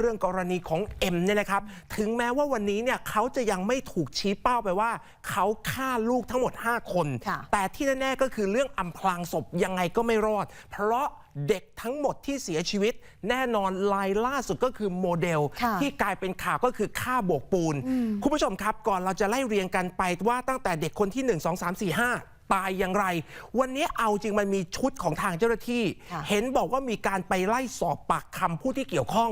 เรื่องกรณีของเอ็มเนี่ยนะครับ ถึงแม้ว่าวันนี้เนี่ยเขาจะยังไม่ถูกชี้เป้าไปว่า เขาฆ่าลูกทั้งหมด 5 คนค่ะแต่ที่แน่ๆก็คือเรื่องอำพรางศพยังไงก็ไม่รอด เพราะเด็กทั้งหมดที่เสียชีวิต แน่นอนลายล่าสุดก็คือโมเดลค่ะที่กลายเป็นข่าวก็คือฆ่าโบกปูน คุณผู้ชมครับก่อนเราจะไล่เรียงกันไปว่าตั้งแต่เด็กคนที่ 1 2 3 4 5 ตายอย่างไร วันนี้เอาจริงมันมีชุดของทางเจ้าหน้าที่ค่ะเห็นบอกว่ามีการไปไล่สอบปากคำผู้ที่เกี่ยวข้อง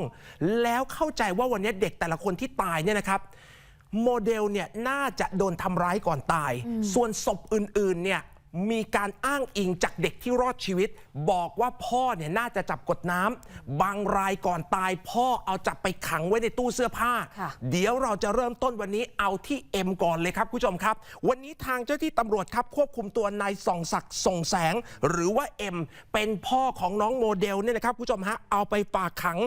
แล้วเข้าใจว่าวันนี้เด็กแต่ละคนที่ตายเนี่ยนะครับโมเดลเนี่ยน่าจะโดนทำร้ายก่อนตาย ส่วนศพอื่นๆเนี่ย มีการอ้างอิงจากเด็กที่รอดชีวิต บอกว่าพ่อเนี่ยน่าจะจับกดน้ำบางรายก่อนตายพ่อเอาจับไปขังไว้ในตู้เสื้อผ้าค่ะเดี๋ยวเราจะเริ่มต้นวันนี้เอาที่เอ็มก่อนเลยครับคุณผู้ชมครับ วันนี้ทางเจ้าที่ตำรวจครับควบคุมตัวนายส่องศักดิ์ส่งแสง หรือว่าเอ็มเป็นพ่อของน้องโมเดลเนี่ยนะครับคุณผู้ชมฮะเอาไปฝากขัง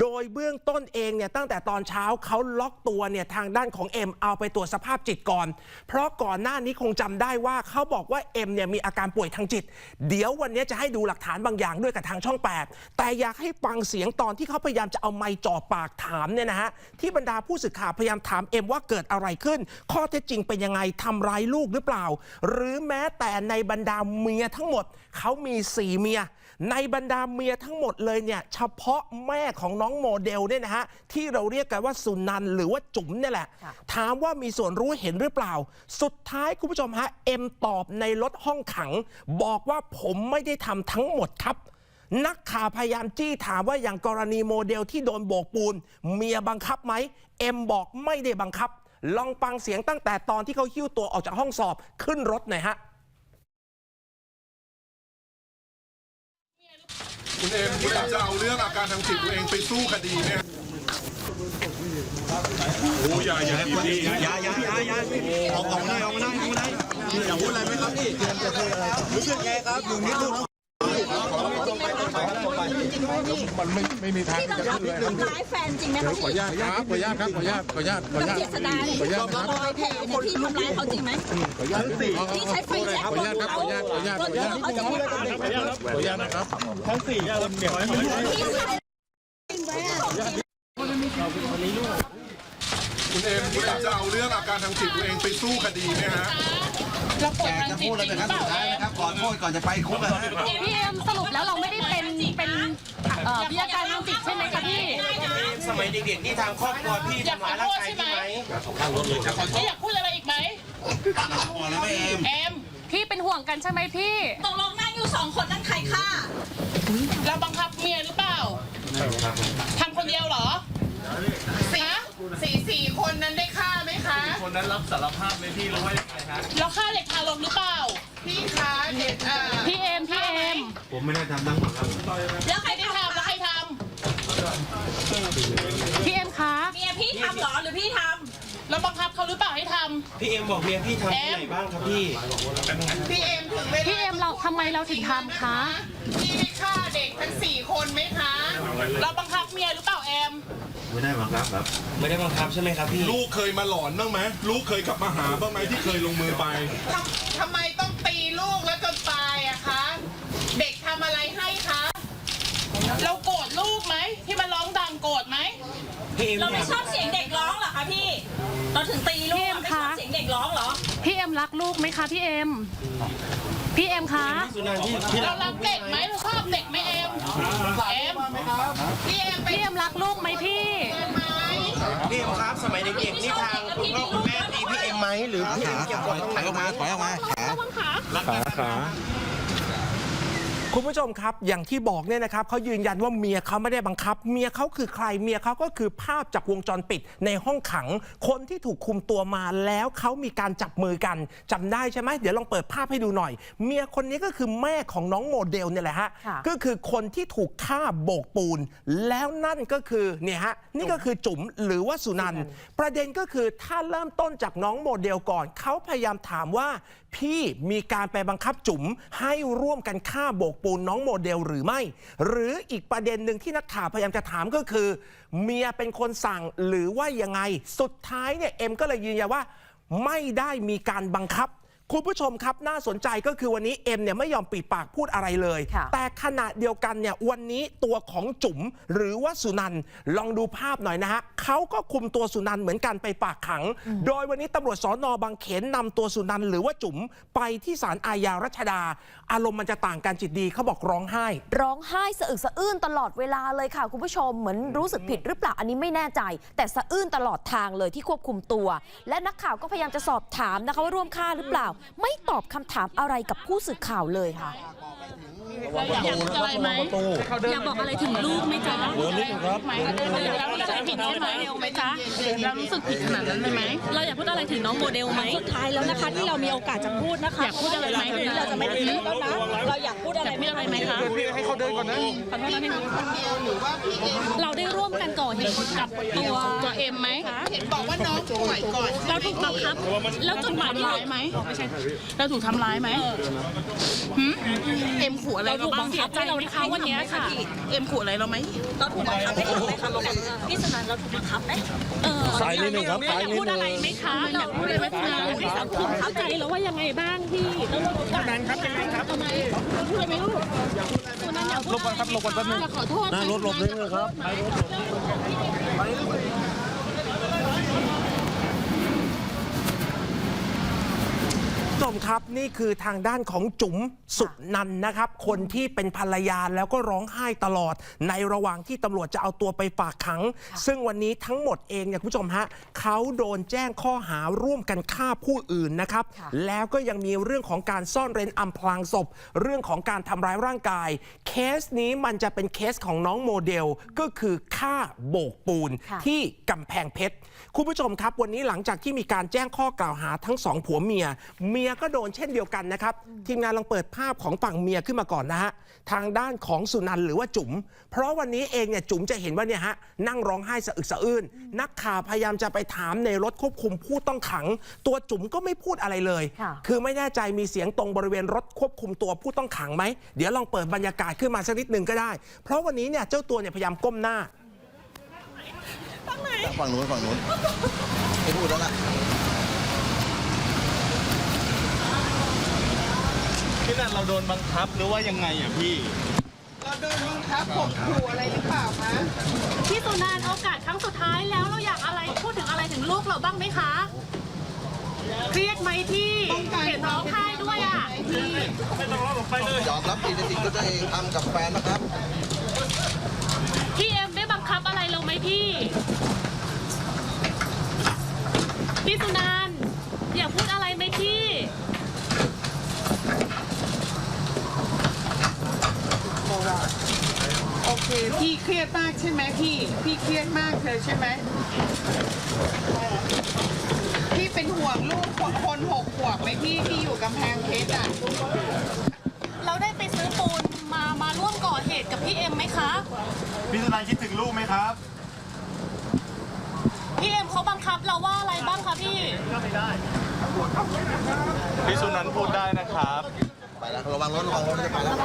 โดยเบื้องต้นเองเนี่ยตั้งแต่ตอนเช้าเขาล็อกตัวเนี่ยทางด้านของเอ็มเอาไปตรวจสภาพจิตก่อน เพราะก่อนหน้านี้คงจำได้ว่าเขาบอกว่าเอ็มเนี่ยมีอาการป่วยทางจิต เดี๋ยววันนี้จะให้ดูหลักฐานบางอย่างด้วยกับทางช่อง 8 แต่อยากให้ฟังเสียงตอนที่เขาพยายามจะเอาไมค์จ่อปากถามเนี่ยนะฮะที่บรรดาผู้สื่อข่าวพยายามถามเอ็มว่าเกิดอะไรขึ้น ข้อเท็จจริงเป็นยังไงทำร้ายลูกหรือเปล่า หรือแม้แต่ในบรรดาเมียทั้งหมดเขามีสี่เมีย ในบรรดาเมียทั้งหมดเลยเนี่ยเฉพาะแม่ของน้องโมเดลเนี่ยนะฮะที่เราเรียกกันว่าสุนันท์หรือว่าจุ๋มเนี่ยแหละค่ะถามว่ามีส่วนรู้เห็นหรือเปล่า สุดท้ายคุณผู้ชมฮะเอ็มตอบในรถห้องขัง บอกว่าผมไม่ได้ทำทั้งหมดครับ นักข่าวพยายามจี้ถามว่าอย่างกรณีโมเดลที่โดนโบกปูน เมียบังคับไหมเอ็มบอกไม่ได้บังคับ ลองฟังเสียงตั้งแต่ตอนที่เขาหิ้วตัวออกจากห้องสอบขึ้นรถหน่อยฮะคุณเอมคุณเอมจะเอาเรื่องอาการทางจิตตัวเองไปสู้คดีเนี่ยโอ้ยอย่าอย่าดีดีอย่าอย่าอย่าอย่าออกออกมาได้ออกมาได้ออกมาได้อย่าพูดอะไรไหมครับพี่เตรียมจะพูดอะไรรู้สึกไงครับอยู่นิดนึงมันไม่ไม่มีทางที่ที่ต้องจะรับขึ้นเลยทำร้ายแฟนจริงไหมคะขออนุญาตครับขออนุญาตครับขออนุญาตขออนุญาตขออนุญาตเจษดาเนี่ยขออนุญาตครับรอยแผลเนี่ยพี่ทำร้ายเขาจริงไหมขออนุญาตสี่พี่ใช้ไฟแช็กขออนุญาตครับขออนุญาตขออนุญาตขออนุญาตเขาจะพูดขออนุญาตนะครับทั้งสี่คนเดี๋ยวให้เขาได้พี่ใช้คุณเอมคุณเอมจะเอาเรื่องอาการทางจิตตัวเองไปสู้คดีเนี่ยฮะ เราปวดอยากทางจะจิพูตดอะไรจริงเป็นหครือรั้งเปล่าสุดท้ายนะครับก่อนโทษก่อนจะไปคุกอะพี่เอ็มสรุปแล้วเราไม่ได้เป็นเป็นเอ่อมีอาการทางจิตใช่ไหมคะพี่สมัยเด็กๆนี่ทางครอบครัวพี่อยากทำขอร้ายโทร่างษกายใช่ไหมพี่ไหมไม่อยากพูดอะไรอีกไหมพอแล้วแม่เอมแอมพี่เป็นห่วงกันใช่ไหมพี่ตกลงนั่งอยู่สองคนนั่นใครฆ่าเราบังคับเมียหรือเปล่าทำคนเดียวเหรอสี่สี่สี่คนนั้นได้ฆ่าไหม คะคนนั้นรับสารภาพไหมพี่รู้ว่ายังไงฮะเราฆ่าเด็กทารกหรือเปล่า พี่คะเด็กอ่าพี่เอ็มพี่เอ็มผมไม่ได้ทำทั้งหมดครับแล้วใครใครได้ทำทำแล้วใครทพี่เอ็มคะเมียพี่ทำเหรอหรือพี่ทำ เราบังคับเขาหรือเปล่าให้ทพี่เอ็มบอกเมียพี่ทำที่ไหนบ้างครับพี่ำพี่เอ็มถึงเวลาพี่เอ็มเราทำไมเราถึงทำคะพี่ได้ฆ่าเด็กทั้งสี่คนไหมคะ เราบังคับเมียหรือเปล่าแอม ไม่ได้บังคับครับไม่ได้บังคับใช่ไหมครับพี่ ลูกเคยมาหลอนบ้างไหมลูกเคยกลับมาหาบ้างไหมที่เคยลงมือไปทำทำไมต้องตีลูกแล้วจนตายอะคะ เด็กทำอะไรให้คะ เราโกรธลูกไหมที่มันร้องดังโกรธไหม พี่เอ็มำเราไม่อยากชอบเสียงเด็กร้องเหรอคะพี่ เราถึงตีลูกอะไม่ชอบเสียงเด็กร้องเหรอ พี่เอ็มรักลูกไหมคะพี่เอ็ม พี่เอ็มคะ สุนันท์พี่พี่เรารักเด็กไหมเราชอบเด็กไหมเอ็มเอ็มพี่เอ็มไปพี่เอ็มรักลูกไหมพี่ ไหมพี่เอ็มครับสมัยเด็กๆนี่ทางคุณพ่อคุณแม่ตีพี่เอ็มไหมหรือพี่เอ็มเก็บกดตรงไหนถอยออกมาถอยออกมาขา คุณผู้ชมครับอย่างที่บอกเนี่ยนะครับเขายืนยันว่าเมียเขาไม่ได้บังคับ เมียเขาคือใครเมียเขาก็คือภาพจากวงจรปิดในห้องขัง คนที่ถูกคุมตัวมาแล้วเขามีการจับมือกันจำได้ใช่ไหมเดี๋ยวลองเปิดภาพให้ดูหน่อย เมียคนนี้ก็คือแม่ของน้องโมเดลเนี่ยแหละฮะค่ะก็คือคนที่ถูกฆ่าโบกปูน แล้วนั่นก็คือเนี่ยฮะนี่ก็คือจุ๋มหรือว่าสุนันท์ประเด็นก็คือถ้าเริ่มต้นจากน้องโมเดลก่อนเขาพยายามถามว่า พี่มีการไปบังคับจุ๋มให้ร่วมกันฆ่าโบกปูนน้องโมเดลหรือไม่ หรืออีกประเด็นหนึ่งที่นักข่าวพยายามจะถามก็คือ เมียเป็นคนสั่งหรือว่ายังไง สุดท้ายเนี่ยเอ็มก็เลยยืนยันว่า ไม่ได้มีการบังคับ คุณผู้ชมครับน่าสนใจก็คือวันนี้เอ็มเนี่ยไม่ยอมปิดปากพูดอะไรเลยค่ะแต่ขณะเดียวกันเนี่ยวันนี้ตัวของจุ๋มหรือว่าสุนันท์ลองดูภาพหน่อยนะฮะเขาก็คุมตัวสุนันท์เหมือนกันไปฝากขัง โดยวันนี้ตำรวจสอนอบางเขนนำตัวสุนันท์หรือว่าจุ๋มไปที่ศาลอาญารัชดา อารมณ์มันจะต่างกันจิตดีเขาบอกร้องไห้ ร้องไห้สะอึกสะอื้นตลอดเวลาเลยค่ะคุณผู้ชมเหมือนรู้สึกผิดหรือเปล่าอันนี้ไม่แน่ใจ แต่สะอื้นตลอดทางเลยที่ควบคุมตัว และนักข่าวก็พยายามจะสอบถามนะคะว่าร่วมฆ่าหรือเปล่าไม่ตอบคำถามอะไรกับผู้สื่อข่าวเลยค่ะ อยากพูดอะไรไหมอยากบอกอะไรถึงลูกไหมจ๊ะเดินนิดนึงครับเรารู้สึกผิดใช่ไหมไหมจ๊ะเรารู้สึกผิดขนาดนั้นเลยไหมเราอยากพูดอะไรถึงน้องโมเดลไหมสุดท้ายแล้วนะคะที่เรามีโอกาสจะพูดนะคะอยากพูดอะไรไหมเราจะไม่ได้พูดแล้วนะเราอยากพูดอะไรพูดอะไรไหมคะให้เขาเดินก่อนนะขอโทษนะพี่เราได้ร่วมกันก่อเหตุกับตัวตัวเอ็มไหมเห็นบอกว่าน้องป่วยก่อนเราถูกบังคับ แล้วจดหมายที่เราไหมไม่ใช่เราถูกทำร้ายไหมเอ็มขู่อะไรเราบ้างเสียใจเรานะคะวันนี้ค่ะเอ็มขู่อะไรเราไหมเราถูกบังคับไหมคะไหมคะพี่สนันเราถูกบังคับไหมเออซ้ายนิดนึงครับซ้ายนิดนึงพูดอะไรไหมคะอยากพูดอะไรไหมคะอยากให้สังคมเข้าใจแล้วว่ายังไงบ้างพี่แล้วเราสนันครับยังไงครับทำไมเราพูดอะไรไหมลูกสนันอยากพูดอะไรครับลงก่อนแป๊บนึงขอโทษหน้ารถหลบนิดนึงครับผู้ ชมครับนี่คือทางด้านของจุ๋มสุนันท์นะครับ คนที่เป็นภรรยาแล้วก็ร้องไห้ตลอด ในระหว่างที่ตำรวจจะเอาตัวไปฝากขัง ซึ่งวันนี้ทั้งหมดเองเนี่ยคุณผู้ชมฮะเขาโดนแจ้งข้อหาร่วมกันฆ่าผู้อื่นนะครับค่ะแล้วก็ยังมีเรื่องของการซ่อนเร้นอำพรางศพ เรื่องของการทำร้ายร่างกาย เคสนี้มันจะเป็นเคสของน้องโมเดลก็คือฆ่าโบกปูนค่ะที่กำแพงเพชรคุณผู้ชมครับ วันนี้หลังจากที่มีการแจ้งข้อกล่าวหาทั้งสองผัวเมียเมียก็โดนเช่นเดียวกันนะครับ ทีมงานลองเปิดภาพของฝั่งเมียขึ้นมาก่อนนะฮะ ทางด้านของสุนันท์หรือว่าจุ๋ม เพราะวันนี้เองเนี่ยจุ๋มจะเห็นว่าเนี่ยฮะนั่งร้องไห้สะอึกสะอื้น นักข่าวพยายามจะไปถามในรถควบคุมผู้ต้องขัง ตัวจุ๋มก็ไม่พูดอะไรเลยค่ะคือไม่แน่ใจมีเสียงตรงบริเวณรถควบคุมตัวผู้ต้องขังไหม เดี๋ยวลองเปิดบรรยากาศขึ้นมาสักนิดหนึ่งก็ได้ เพราะวันนี้เนี่ยเจ้าตัวเนี่ยพยายามก้มหน้าฝั่งนู้นฝั่งนู้นไม่พูดแล้วล่ะ พี่นันเราโดนบังคับหรือว่ายังไงอะพี่ เราโดนบังคับข่มขู่อะไรหรือเปล่าคะพี่สุนานโอกาสครั้งสุดท้ายแล้วเราอยากอะไรพูดถึงอะไรถึงลูกเราบ้างไหมคะ เครียดไหมพี่เห็นร้องไห้ด้วยอะยอมรับผิดในสิ่งที่ตัวเองทำกับแฟนนะครับพี่เอ็มได้บังคับอะไรเราไหมพี่พี่สุนานอยากพูดอะไรไหมพี่ โอเค พี่เครียดมากใช่ไหมพี่ พี่เครียดมากเลยใช่ไหมพี่เป็นห่วงลูกคนคนหกขวบไหมพี่ที่อยู่กำแพงเพชรอะ เราได้ไปซื้อปูนมามาร่วมก่อเหตุกับพี่เอ็มไหมคะ พี่สุนันคิดถึงลูกไหมครับ พี่เอ็มเขาบังคับเราว่าอะไรบ้างคะพี่พี่สุนันพูดได้นะครับ ไปแล้วระวังรถระวังรถจะไปแล้ว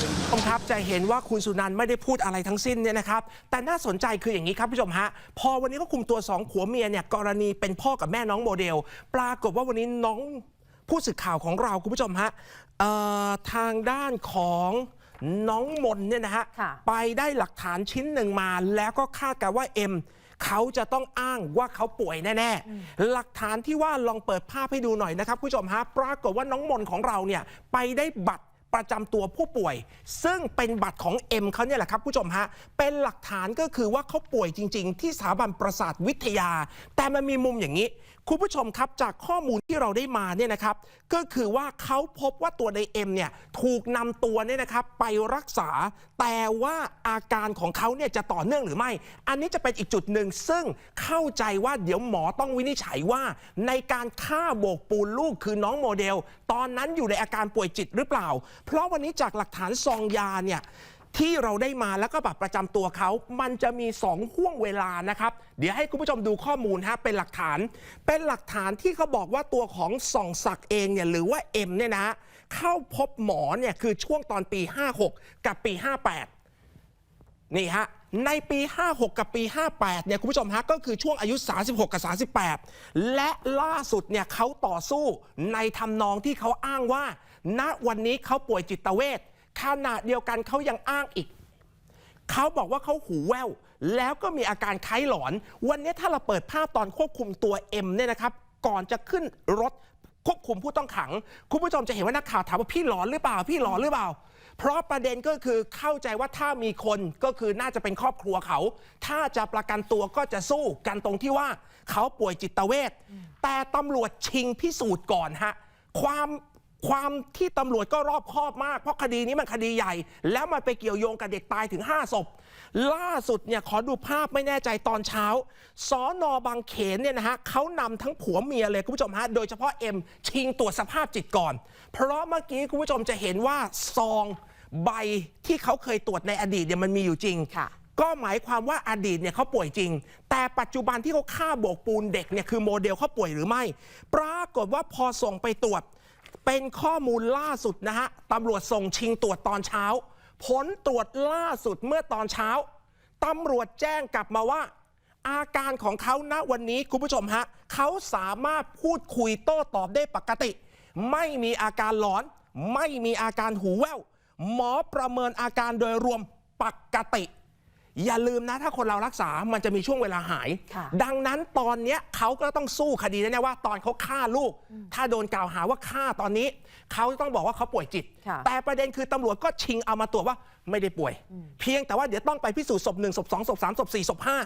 ผู้ชมครับจะเห็นว่าคุณสุนันท์ไม่ได้พูดอะไรทั้งสิ้นเนี่ยนะครับ แต่น่าสนใจคืออย่างนี้ครับผู้ชมฮะ พอวันนี้ก็คุมตัวสองผัวเมียเนี่ยกรณีเป็นพ่อกับแม่น้องโมเดล ปรากฏว่าวันนี้น้องผู้สื่อข่าวของเราคุณผู้ชมฮะเอ่อทางด้านของน้องมนเนี่ยนะฮะค่ะ ไปได้หลักฐานชิ้นหนึ่งมา แล้วก็คาดกันว่าเอ็มเขาจะต้องอ้างว่าเขาป่วยแน่ๆหลักฐานที่ว่าลองเปิดภาพให้ดูหน่อยนะครับผู้ชมฮะปรากฏว่าน้องมนของเราเนี่ยไปได้บัตร ประจำตัวผู้ป่วย ซึ่งเป็นบัตรของเอ็มเขาเนี่ยแหละครับผู้ชมฮะ เป็นหลักฐานก็คือว่าเขาป่วยจริง ๆ ที่สถาบันประสาทวิทยา แต่มันมีมุมอย่างนี้ คุณผู้ชมครับจากข้อมูลที่เราได้มาเนี่ยนะครับ ก็คือว่าเขาพบว่าตัวในเอ็มเนี่ยถูกนำตัวเนี่ยนะครับไปรักษา แต่ว่าอาการของเขาเนี่ยจะต่อเนื่องหรือไม่ อันนี้จะเป็นอีกจุดหนึ่ง ซึ่งเข้าใจว่าเดี๋ยวหมอต้องวินิจฉัยว่าในการฆ่าโบกปูนลูกคือน้องโมเดล ตอนนั้นอยู่ในอาการป่วยจิตหรือเปล่า เพราะวันนี้จากหลักฐานซองยาเนี่ย ที่เราได้มาแล้วก็บัตรประจำตัวเขา มันจะมีสองห่วงเวลานะครับ เดี๋ยวให้คุณผู้ชมดูข้อมูลฮะเป็นหลักฐาน เป็นหลักฐานที่เขาบอกว่าตัวของส่องศักดิ์เองเนี่ยหรือว่าเอ็มเนี่ยนะเข้าพบหมอเนี่ยคือช่วงตอนปี 56 กับปี 58 นี่ฮะในปี 56 กับปี 58 เนี่ยคุณผู้ชมฮะก็คือช่วงอายุ 36 กับ 38 และล่าสุดเนี่ยเขาต่อสู้ในทำนองที่เขาอ้างว่า ณวันนี้เขาป่วยจิตเวช ขณะเดียวกันเขายังอ้างอีก เขาบอกว่าเขาหูแว่ว แล้วก็มีอาการคล้ายหลอน วันนี้ถ้าเราเปิดภาพตอนควบคุมตัวเอ็มเนี่ยนะครับ ก่อนจะขึ้นรถควบคุมผู้ต้องขัง คุณผู้ชมจะเห็นว่านักข่าวถามว่าพี่หลอนหรือเปล่า พี่หลอนหรือเปล่า เพราะประเด็นก็คือเข้าใจว่าถ้ามีคนก็คือน่าจะเป็นครอบครัวเขา ถ้าจะประกันตัวก็จะสู้กันตรงที่ว่าเขาป่วยจิตเวชแต่ตำรวจชิงพิสูจน์ก่อนฮะความ ความที่ตำรวจก็รอบคอบมาก เพราะคดีนี้มันคดีใหญ่ แล้วมันไปเกี่ยวโยงกับเด็กตายถึง 5 ศพ ล่าสุดเนี่ยขอดูภาพไม่แน่ใจตอนเช้าสอนอบางเขนเนี่ยนะฮะเขานำทั้งผัวเมียเลยคุณผู้ชมฮะโดยเฉพาะเอ็มชิงตรวจสภาพจิตก่อน เพราะเมื่อกี้คุณผู้ชมจะเห็นว่าซองใบที่เขาเคยตรวจในอดีตเนี่ยมันมีอยู่จริงค่ะก็หมายความว่าอดีตเนี่ยเขาป่วยจริง แต่ปัจจุบันที่เขาฆ่าโบกปูนเด็กเนี่ยคือโมเดลเขาป่วยหรือไม่ ปรากฏว่าพอส่งไปตรวจ เป็นข้อมูลล่าสุดนะฮะตำรวจส่งชิงตรวจตอนเช้า ผลตรวจล่าสุดเมื่อตอนเช้าตำรวจแจ้งกลับมาว่า อาการของเขาณวันนี้คุณผู้ชมฮะเขาสามารถพูดคุยโต้ตอบได้ปกติ ไม่มีอาการหลอน ไม่มีอาการหูแว่วหมอประเมินอาการโดยรวมปกติ อย่าลืมนะถ้าคนเรารักษามันจะมีช่วงเวลาหาย ค่ะดังนั้นตอนเนี้ยเขาก็ต้องสู้คดีแน่ๆว่า ตอนเขาฆ่าลูก ถ้าโดนกล่าวหาว่าฆ่าตอนนี้ เขาต้องบอกว่าเขาป่วยจิต ค่ะ แต่ประเด็นคือตำรวจก็ชิงเอามาตรวจว่าไม่ได้ป่วย เพียงแต่ว่าเดี๋ยวต้องไปพิสูจน์ศพหนึ่งศพสองศพสามศพสี่ศพห้า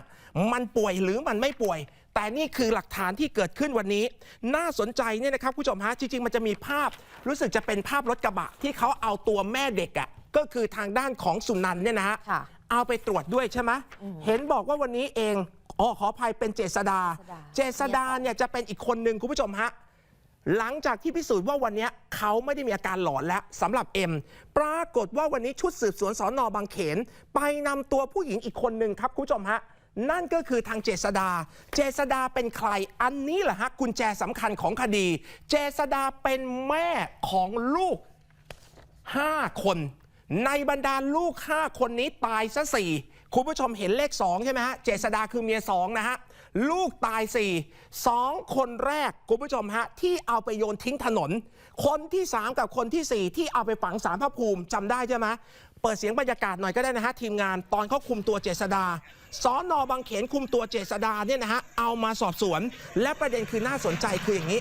มันป่วยหรือมันไม่ป่วย แต่นี่คือหลักฐานที่เกิดขึ้นวันนี้ น่าสนใจเนี่ยนะครับผู้ชมฮะจริงๆ มันจะมีภาพ รู้สึกจะเป็นภาพรถกระบะที่เขาเอาตัวแม่เด็กอะก็คือทางด้านของสุนันท์เนี่ยนะฮะ ค่ะ เอาไปตรวจด้วยใช่ไหมเห็นบอกว่าวันนี้เองอ๋อขออภัยเป็นเจษดา เจษดาเนี่ยจะเป็นอีกคนหนึ่งคุณผู้ชมฮะหลังจากที่พิสูจน์ว่าวันนี้เขาไม่ได้มีอาการหลอนแล้วสำหรับเอ็มปรากฏว่าวันนี้ชุดสืบสวนสอนอบางเขน ไปนำตัวผู้หญิงอีกคนหนึ่งครับคุณผู้ชมฮะนั่นก็คือทางเจษดา เจษดาเป็นใคร อันนี้แหละฮะกุญแจสำคัญของคดี เจษดาเป็นแม่ของลูก 5 คน ในบรรดาลูก 5 คนนี้ตายซะสี่คุณผู้ชมเห็นเลข 2 ใช่ไหมฮะ เจษดาคือเมีย 2 นะฮะ ลูกตาย 4 2 คนแรก คุณผู้ชมฮะ ที่เอาไปโยนทิ้งถนน คนที่ 3 กับคนทีสี่ 4 ที่เอาไปฝังสารพระภูมิจำได้ใช่ไหมเปิดเสียงบรรยากาศหน่อยก็ได้นะฮะ ทีมงานตอนเขาคุมตัวเจษดาสอนอบางเขนคุมตัวเจษดาเนี่ยนะฮะเอามาสอบสวน และประเด็นคือน่าสนใจคืออย่างนี้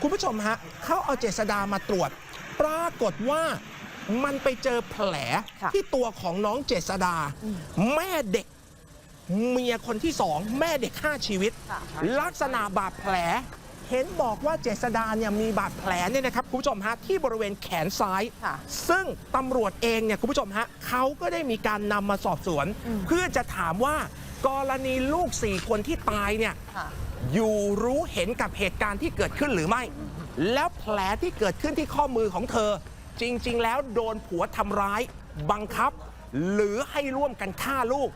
คุณผู้ชมฮะเขาเอาเจษดามาตรวจ ปรากฏว่า มันไปเจอแผลค่ะที่ตัวของน้องเจษดา แม่เด็กเมียคนที่สองแม่เด็กฆ่าชีวิต ลักษณะบาดแผล เห็นบอกว่าเจษดาเนี่ยมีบาดแผลเนี่ยนะครับคุณผู้ชมฮะที่บริเวณแขนซ้ายค่ะซึ่งตำรวจเองเนี่ยคุณผู้ชมฮะเขาก็ได้มีการนำมาสอบสวน เพื่อจะถามว่ากรณีลูกสี่คนที่ตายเนี่ยค่ะอยู่รู้เห็นกับเหตุการณ์ที่เกิดขึ้นหรือไม่ แล้วแผลที่เกิดขึ้นที่ข้อมือของเธอ จริง ๆ แล้วโดนผัวทำร้าย บังคับ หรือให้ร่วมกันฆ่าลูก